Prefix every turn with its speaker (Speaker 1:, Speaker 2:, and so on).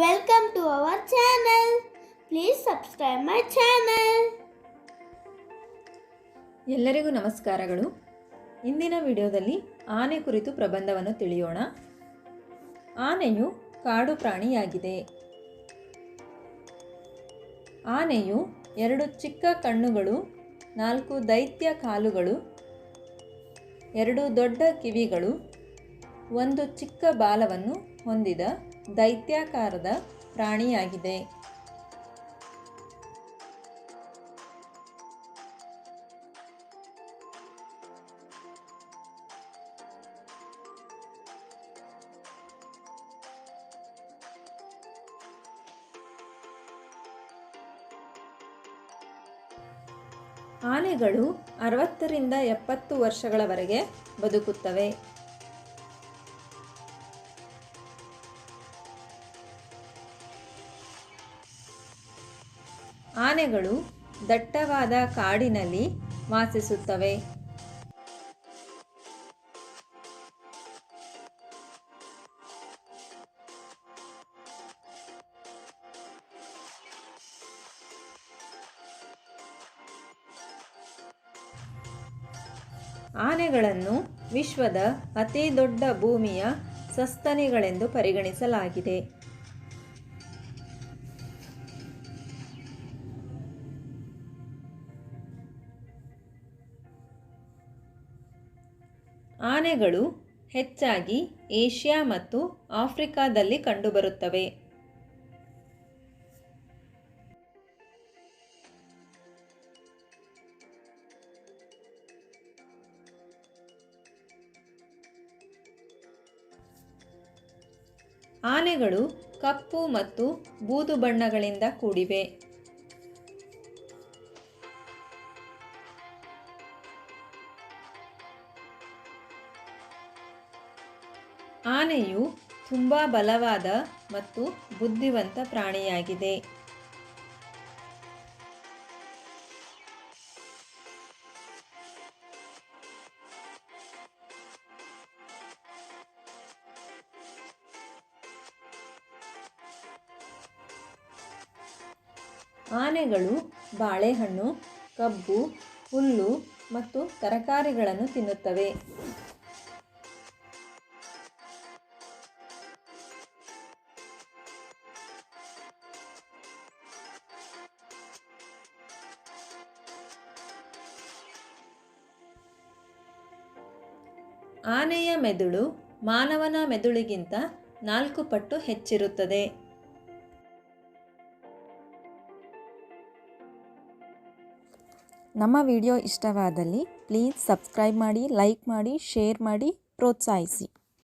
Speaker 1: Welcome to our channel. Please subscribe my channel.
Speaker 2: ಎಲ್ಲರಿಗೂ ನಮಸ್ಕಾರಗಳು ಇಂದಿನ ವಿಡಿಯೋದಲ್ಲಿ ಆನೆ ಕುರಿತು ಪ್ರಬಂಧವನ್ನು ತಿಳಿಯೋಣ ಆನೆಯು ಕಾಡು ಪ್ರಾಣಿಯಾಗಿದೆ ಆನೆಯು ಎರಡು ಚಿಕ್ಕ ಕಣ್ಣುಗಳು, ನಾಲ್ಕು ದೈತ್ಯ ಕಾಲುಗಳು, ಎರಡು ದೊಡ್ಡ ಕಿವಿಗಳು, ಒಂದು ಚಿಕ್ಕ ಬಾಲವನ್ನು ಹೊಂದಿದ ದೈತ್ಯಾಕಾರದ ಪ್ರಾಣಿಯಾಗಿದೆ. ಆನೆಗಳು ಅರವತ್ತರಿಂದ ಎಪ್ಪತ್ತು ವರ್ಷಗಳವರೆಗೆ ಬದುಕುತ್ತವೆ. ಆನೆಗಳು ದಟ್ಟವಾದ ಕಾಡಿನಲ್ಲಿ ವಾಸಿಸುತ್ತವೆ. ಆನೆಗಳನ್ನು ವಿಶ್ವದ ಅತಿ ದೊಡ್ಡ ಭೂಮಿಯ ಸಸ್ತನಿಗಳೆಂದು ಪರಿಗಣಿಸಲಾಗಿದೆ. ಆನೆಗಳು ಹೆಚ್ಚಾಗಿ ಏಷ್ಯಾ ಮತ್ತು ಆಫ್ರಿಕಾದಲ್ಲಿ ಕಂಡುಬರುತ್ತವೆ. ಆನೆಗಳು ಕಪ್ಪು ಮತ್ತು ಬೂದು ಬಣ್ಣಗಳಿಂದ ಕೂಡಿವೆ. ಆನೆಯು ತುಂಬ ಬಲವಾದ ಮತ್ತು ಬುದ್ಧಿವಂತ ಪ್ರಾಣಿಯಾಗಿದೆ. ಆನೆಗಳು ಬಾಳೆಹಣ್ಣು ಕಬ್ಬು ಹುಲ್ಲು ಮತ್ತು ತರಕಾರಿಗಳನ್ನು ತಿನ್ನುತ್ತವೆ. ಆನೆಯ ಮೆದುಳು ಮಾನವನ ಮೆದುಳಿಗಿಂತ ನಾಲ್ಕು ಪಟ್ಟು ಹೆಚ್ಚಿರುತ್ತದೆ.
Speaker 3: ನಮ್ಮ ವಿಡಿಯೋ ಇಷ್ಟವಾದಲ್ಲಿ ಪ್ಲೀಸ್ ಸಬ್ಸ್ಕ್ರೈಬ್ ಮಾಡಿ, ಲೈಕ್ ಮಾಡಿ, ಶೇರ್ ಮಾಡಿ, ಪ್ರೋತ್ಸಾಹಿಸಿ.